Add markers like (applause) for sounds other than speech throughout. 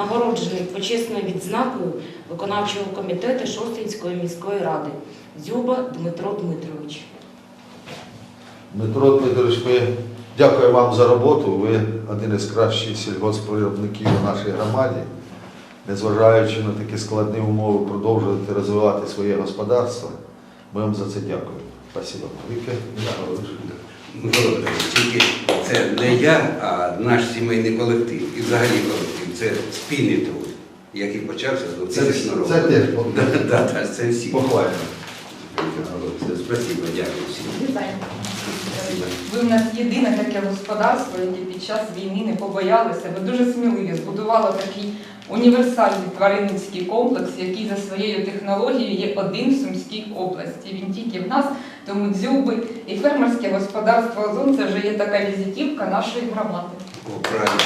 нагороджений почесною відзнакою виконавчого комітету Шостинської міської ради Дзюба Дмитро Дмитрович. Дмитро Дмитрович, ми дякуємо вам за роботу. Ви один із кращих сільгоспвиробників у нашій громаді. Незважаючи на такі складні умови, продовжуєте розвивати своє господарство. Ми вам за це дякуємо. Спасибо. Тільки це не я, а наш сімейний колектив і взагалі колектив. Це спільний труд, який почався з Це, 2000 року. це теж (laughs) це всі. похвально. Спасибо, дякую всім. Ви в нас єдине таке господарство, яке під час війни не побоялися. Ви дуже сміливі збудували такий універсальний тваринницький комплекс, який за своєю технологією є один в Сумській області. Він тільки в нас, тому дзюби і фермерське господарство Озон це вже є така візитівка нашої громади. О, правильно.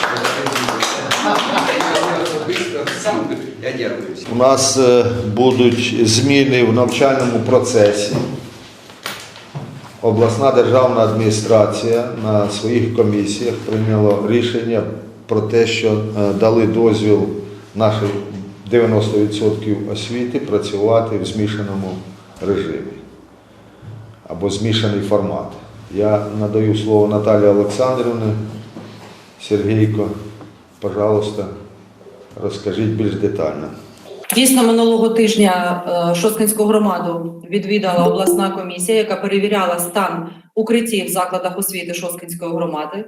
Я особисто сам. Я дякую. У нас е, будуть зміни в навчальному процесі. Обласна державна адміністрація на своїх комісіях прийняла рішення про те, що е, дали дозвіл нашій 90% освіти працювати в змішаному режимі або змішаний формат. Я надаю слово Наталії Олександрівні. Сергійко, пожалуйста, розкажіть більш детально. Дійсно, минулого тижня е, Шосткинську громаду відвідала обласна комісія, яка перевіряла стан укриттів в закладах освіти Шосткинської громади.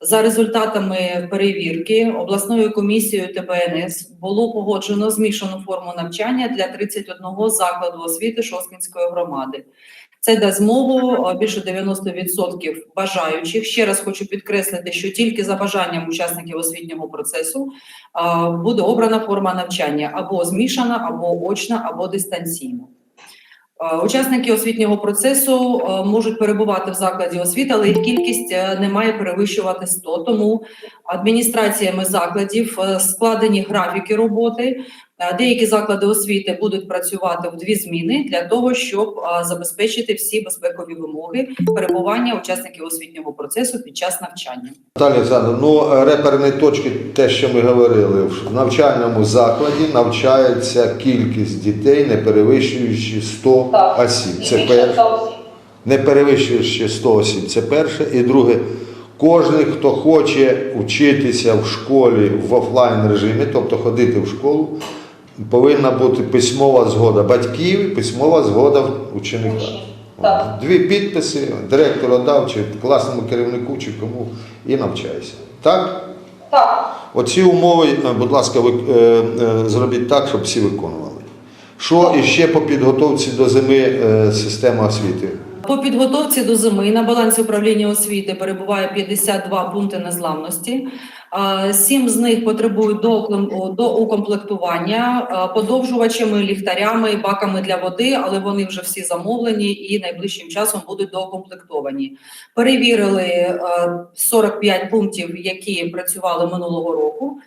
За результатами перевірки обласною комісією ТБНС було погоджено змішану форму навчання для 31 закладу освіти Шосткинської громади. Це дасть змогу е, більше 90% бажаючих. Ще раз хочу підкреслити, що тільки за бажанням учасників освітнього процесу буде обрана форма навчання або змішана, або очна, або дистанційна. Учасники освітнього процесу можуть перебувати в закладі освіти, але їх кількість е, не має перевищувати 100. Тому адміністраціями закладів е, складені графіки роботи. Е, Деякі заклади освіти будуть працювати в дві зміни для того, щоб забезпечити всі безпекові вимоги перебування учасників освітнього процесу під час навчання. Наталія Олександровна, ну е, реперні точки, те, що ми говорили, в навчальному закладі навчається кількість дітей, не перевищуючи 100 Так. осіб. Це перше. Не перевищуючи 100 осіб. Це перше. І друге, кожен, хто хоче вчитися в школі в офлайн режимі, тобто ходити в школу, повинна бути письмова згода батьків і письмова згода ученика. Так. Дві підписи, директор дав, чи класному керівнику, чи кому, і навчайся. Так? Так. Оці умови, е, будь ласка, ви е, е, зробіть так, щоб всі виконували. Що іще по підготовці до зими е, системи освіти? По підготовці до зими на балансі управління освіти перебуває 52 пункти незламності. Сім з них потребують до укомплектування подовжувачами, ліхтарями, баками для води, але вони вже всі замовлені і найближчим часом будуть доукомплектовані. Перевірили а, 45 пунктів, які працювали минулого року.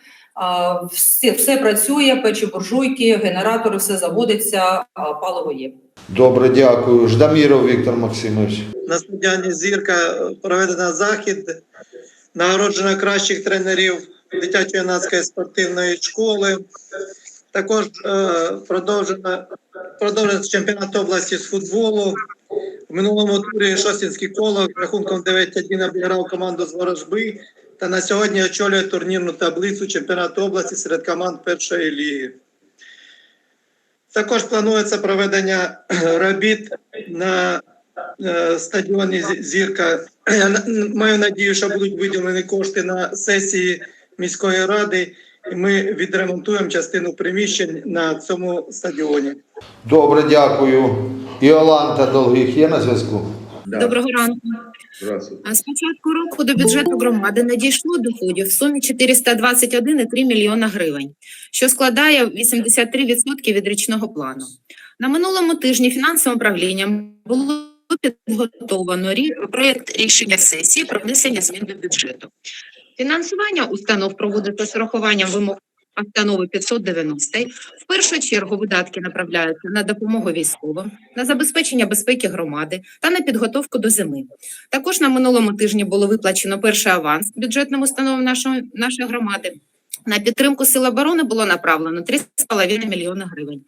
Все, все працює, печі буржуйки, генератори, все заводиться, паливо є. Добре, дякую. Ждаміров Віктор Максимович. На стадіоні Зірка проведено захід, нагороджено кращих тренерів дитячої юнацької спортивної школи. Також е, продовжено, продовжено чемпіонат області з футболу. В минулому турі Шостінський коло рахунком 9-1 обіграв команду з Ворожби та на сьогодні очолює турнірну таблицю чемпіонату області серед команд першої ліги. Також планується проведення робіт на е, стадіоні Зірка. Я маю надію, що будуть виділені кошти на сесії міської ради, і ми відремонтуємо частину приміщень на цьому стадіоні. Добре, дякую. Іоланта Долгих є на зв'язку? Доброго ранку. А З початку року до бюджету громади надійшло доходів в сумі 421,3 мільйона гривень, що складає 83% від річного плану. На минулому тижні фінансовим управлінням було підготовлено проєкт рішення сесії про внесення змін до бюджету. Фінансування установ проводиться з урахуванням вимог постанови 590. В першу чергу видатки направляються на допомогу військовим, на забезпечення безпеки громади та на підготовку до зими. Також на минулому тижні було виплачено перший аванс бюджетним установам нашої, нашої громади. На підтримку Сил оборони було направлено 3,5 мільйона гривень.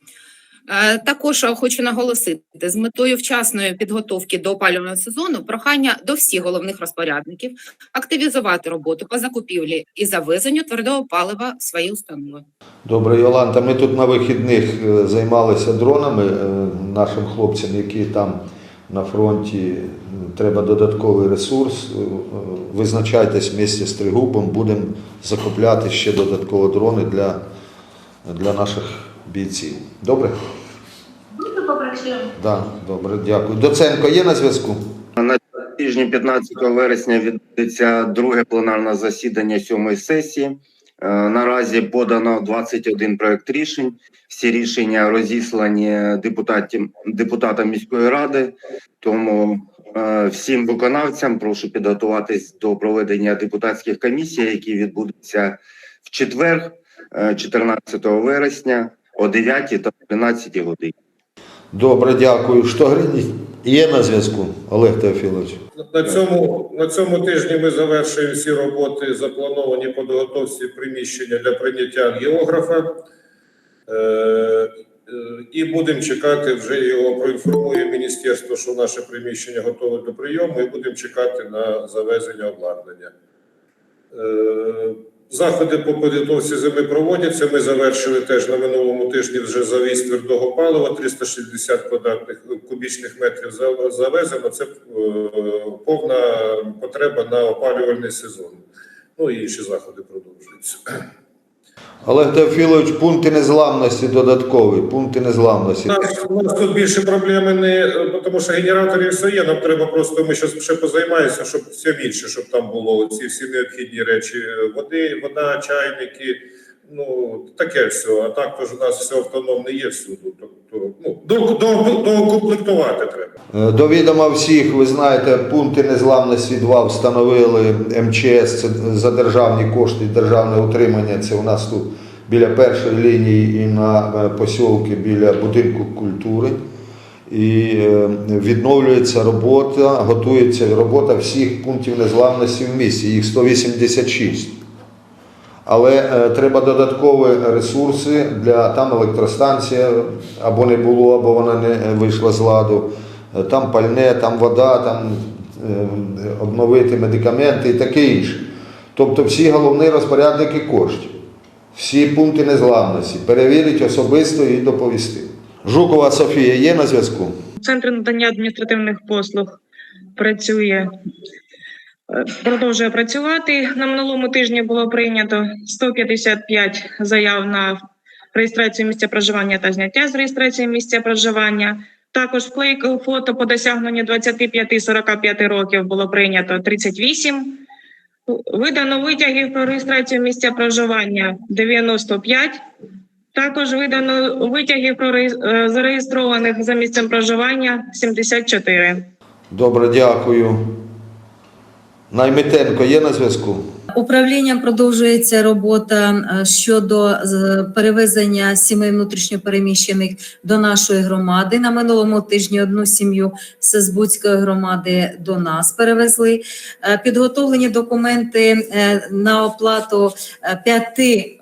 Е, Також е, хочу наголосити, з метою вчасної підготовки до опалювального сезону прохання до всіх головних розпорядників активізувати роботу по закупівлі і завезенню твердого палива в свої установи. Добре, Йоланта, ми тут на вихідних е, займалися дронами нашим хлопцям, які там на фронті треба додатковий ресурс. Визначайтесь місці з Тригубом, будемо закупляти ще додатково дрони для, для наших бійців. Добре? Дуже попрацюємо. Да, добре, дякую. Доценко є на зв'язку? На тижні 15 вересня відбудеться друге пленарне засідання сьомої сесії. Е, Наразі подано 21 проект рішень. Всі рішення розіслані депутатам, депутатам міської ради. Тому е, всім виконавцям прошу підготуватись до проведення депутатських комісій, які відбудуться в четвер, е, 14 вересня о 9 та 13 годині. Добре, дякую. Штогрин є на зв'язку, Олег Теофілович? На цьому, на цьому тижні ми завершуємо всі роботи, заплановані по підготовці приміщення для прийняття географа. Е, е, і будемо чекати, вже його проінформує міністерство, що наше приміщення готове до прийому, і будемо чекати на завезення обладнання. Е, Заходи по підготовці зими проводяться. Ми завершили теж на минулому тижні вже завіз твердого палива, 360 квадратних кубічних метрів завезено. Це е, повна потреба на опалювальний сезон. Ну і інші заходи продовжуються. Олег Теофілович, пункти незламності додаткові, пункти незламності. У нас, у нас тут більше проблеми не тому, що генераторів все є. Нам треба просто ми зараз ще позаймаємося, щоб все більше, щоб там було ці всі необхідні речі: Е, води, вода, чайники. Ну таке все. А так то у нас все автономне є всюди. Тобто, ну до, до, доукомплектувати треба. Е, До відома всіх, ви знаєте, пункти незламності 2 встановили МЧС це за державні кошти, державне утримання. Це у нас тут біля першої лінії і на е, посілки біля будинку культури. І е, відновлюється робота, готується робота всіх пунктів незламності в місті. Їх 186. Але е, треба додаткові ресурси для там електростанція або не було, або вона не е, вийшла з ладу. Е, Там пальне, там вода, там е, обновити медикаменти і таке інше. Тобто всі головні розпорядники коштів, всі пункти незламності перевірити особисто і доповісти. Жукова Софія є на зв'язку? Центр надання адміністративних послуг працює, продовжує працювати. На минулому тижні було прийнято 155 заяв на реєстрацію місця проживання та зняття з реєстрації місця проживання. Також вклейку фото по досягненню 25-45 років було прийнято 38. Видано витягів про реєстрацію місця проживання 95. Також видано витягів про е, зареєстрованих за місцем проживання 74. Добре, дякую. Наймитенко є на зв'язку? Управлінням продовжується робота е, щодо перевезення сімей внутрішньопереміщених до нашої громади. На минулому тижні одну сім'ю з Сезбудської громади до нас перевезли. Е, Підготовлені документи е, на оплату п'яти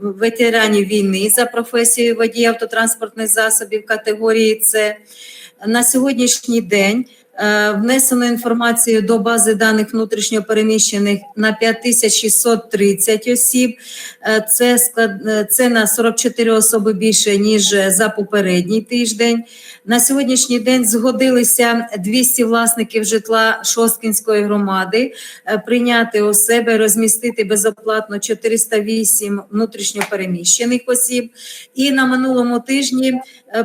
ветеранів війни за професією водія автотранспортних засобів категорії С. На сьогоднішній день Внесено інформацію до бази даних внутрішньопереміщених на 5630 осіб. Е, Це, склад, е, це на 44 особи більше, ніж е, за попередній тиждень. На сьогоднішній день згодилися 200 власників житла Шосткінської громади е, прийняти у себе, розмістити безоплатно 408 внутрішньопереміщених осіб. І на минулому тижні е,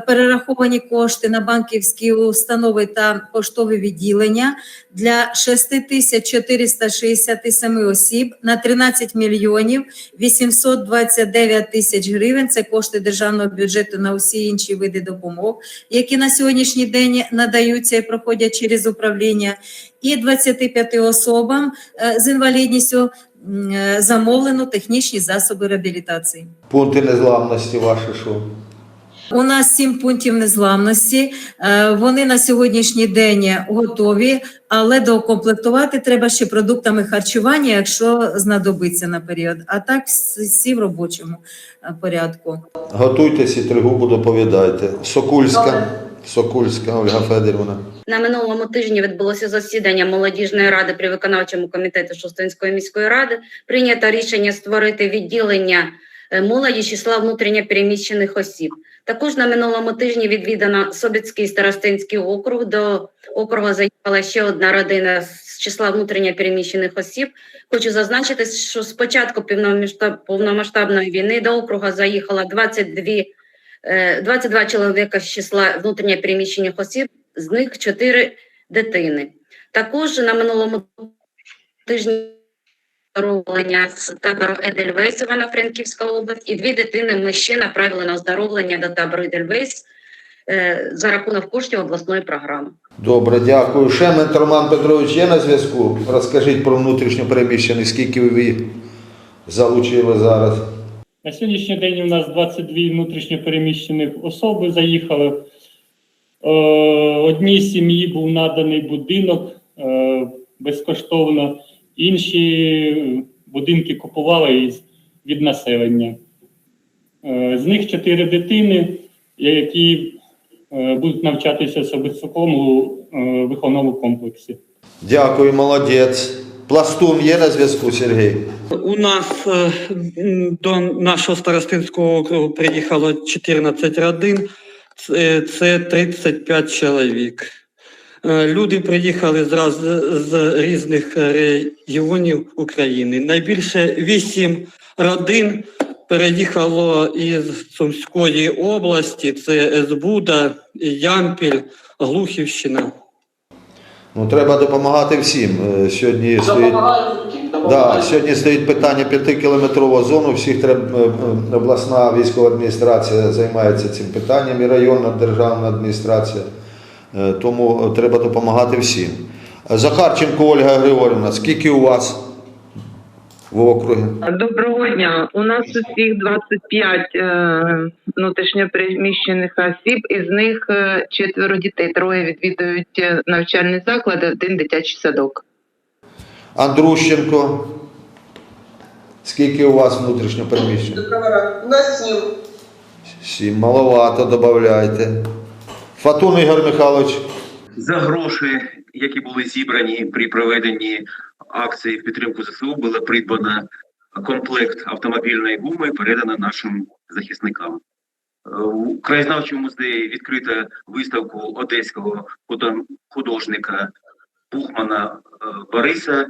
перераховані кошти на банківські установи та поштові відділення для 6467 осіб на 13 мільйонів 829 тисяч гривень. Це кошти державного бюджету на усі інші види допомог, які на сьогоднішній день надаються і проходять через управління. І 25 особам е, з інвалідністю е, замовлено технічні засоби реабілітації. Пункти незламності ваші що? У нас сім пунктів незламності. Е, Вони на сьогоднішній день готові, але доукомплектувати треба ще продуктами харчування, якщо знадобиться на період. А так всі в робочому е, порядку. Готуйтеся, тригубу доповідайте. Сокульська, Сокульська Ольга Федорівна. На минулому тижні відбулося засідання молодіжної ради при виконавчому комітеті Шостинської міської ради. Прийнято рішення створити відділення молоді з числа внутрішньопереміщених осіб. Також на минулому тижні відвідано Собіцький старостинський округ. До округу заїхала ще одна родина з числа внутрішньопереміщених осіб. Хочу зазначити, що з початку повномасштаб- повномасштабної війни до округу заїхало 22, е, 22 чоловіка з числа внутрішньопереміщених осіб, з них 4 дитини. Також на минулому тижні оздоровлення з табору Едельвейс Івано-Франківська область, і дві дитини ми ще направили на оздоровлення до табору Едельвейс е, за рахунок коштів обласної програми. Добре, дякую. Шемент Роман Петрович є на зв'язку. Розкажіть про внутрішньо переміщених, скільки ви залучили зараз. На сьогоднішній день у нас 22 внутрішньо переміщених особи заїхали. Е, Одній сім'ї був наданий будинок е, безкоштовно, інші будинки купували із- від населення. Е, З них чотири дитини, які е, будуть навчатися в Собицькому е, виховному комплексі. Дякую, молодець. Пластун є на зв'язку, Сергій? У нас до нашого старостинського округу приїхало 14 родин, це, це 35 чоловік. Е, Люди приїхали зразу з різних регіонів України. Найбільше 8 родин переїхало із Сумської області, це Збуда, Ямпіль, Глухівщина. Ну, треба допомагати всім. Е, Сьогодні стоїть, да, сьогодні стоїть питання п'ятикілометрового зону. Всіх треба е, обласна військова адміністрація займається цим питанням і районна державна адміністрація. Е, Тому е, треба допомагати всім. Е, Захарченко Ольга Григорівна, скільки у вас в округі? Доброго дня. У нас усіх 25 е, внутрішньопереміщених осіб, із них четверо дітей. Троє відвідують е, навчальний заклад, один дитячий садок. Андрущенко. Скільки у вас внутрішньо переміщень? У нас сім. Сім. Маловато, додавайте. Фатун Ігор Михайлович. За гроші, які були зібрані при проведенні акції в підтримку ЗСУ, було придбано комплект автомобільної гуми, передано нашим захисникам. Е, У краєзнавчому музеї відкрито виставку одеського художника Бухмана е, Бориса.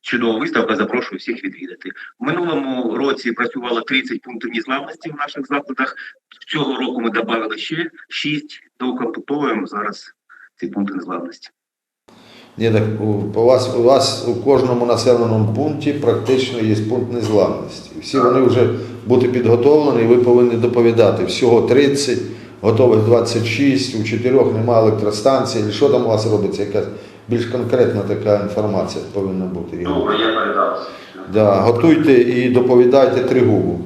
Чудова виставка, запрошую всіх відвідати. В минулому році працювало 30 пунктів незламності в наших закладах. Цього року ми додали ще 6, доукомплектовуємо зараз ці пункти незламності. Ні, так у, вас, у вас у кожному населеному пункті практично є пункт незламності. Всі вони вже бути підготовлені, і ви повинні доповідати. Всього 30, готових 26, у чотирьох немає електростанції. Що там у вас робиться? Якась більш конкретна така інформація повинна бути. Ігор. я передав. Да, готуйте і доповідайте тригубу.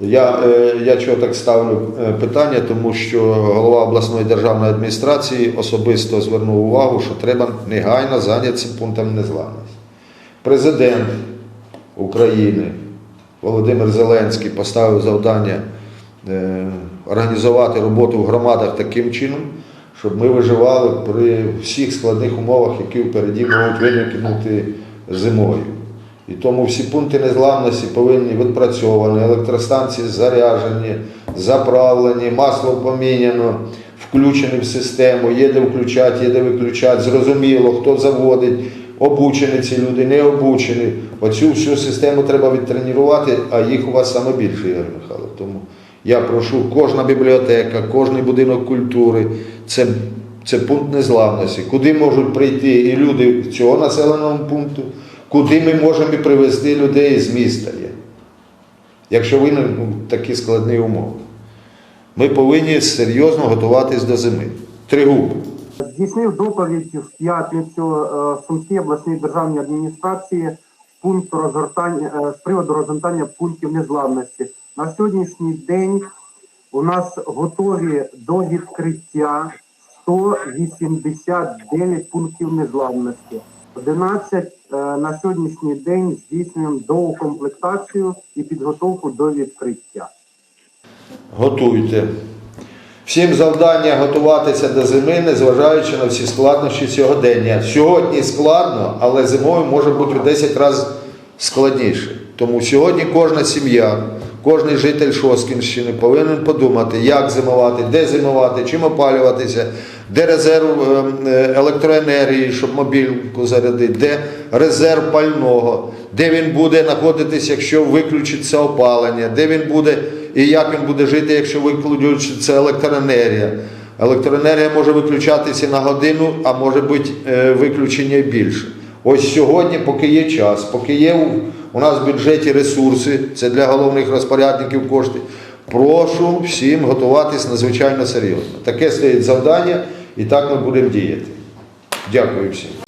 Я, е, я чого так ставлю е, питання, тому що голова обласної державної адміністрації особисто звернув увагу, що треба негайно зайнятися пунктом незламності. Президент України Володимир Зеленський поставив завдання е, організувати роботу в громадах таким чином, щоб ми виживали при всіх складних умовах, які впереді можуть виникнути зимою. І тому всі пункти незламності повинні відпрацьовані, електростанції заряджені, заправлені, масло поміняно, включені в систему, є де включати, є де виключати, зрозуміло, хто заводить, обучені ці люди, не обучені. Оцю всю систему треба відтренувати, а їх у вас саме більше, Ігор Михайлов. Тому я прошу, кожна бібліотека, кожний будинок культури це, це пункт незламності, куди можуть прийти і люди цього населеного пункту, куди ми можемо і привезти людей з міста є, якщо виникнуть такі складні умови. Ми повинні серйозно готуватись до зими. Тригуб. Здійснив доповідь в п'ятницю е, Сумській обласній державній адміністрації пункту розгортання е, з приводу розгортання пунктів незламності. На сьогоднішній день у нас готові до відкриття 189 пунктів незламності. 11 е, на сьогоднішній день здійснюємо доукомплектацію і підготовку до відкриття. Готуйте. Всім завдання готуватися до зими, незважаючи на всі складнощі сьогодення. Сьогодні складно, але зимою може бути в 10 разів складніше. Тому сьогодні кожна сім'я, кожен житель Шоскінщини повинен подумати, як зимувати, де зимувати, чим опалюватися, де резерв е, е, електроенергії, щоб мобільку зарядити, де резерв пального, де він буде знаходитися, якщо виключиться опалення, де він буде і як він буде жити, якщо виключиться електроенергія. Електроенергія може виключатися на годину, а може бути е, виключення більше. Ось сьогодні, поки є час, поки є у нас в бюджеті ресурси, це для головних розпорядників кошти. Прошу всім готуватись надзвичайно серйозно. Таке стоїть завдання, і так ми будемо діяти. Дякую всім.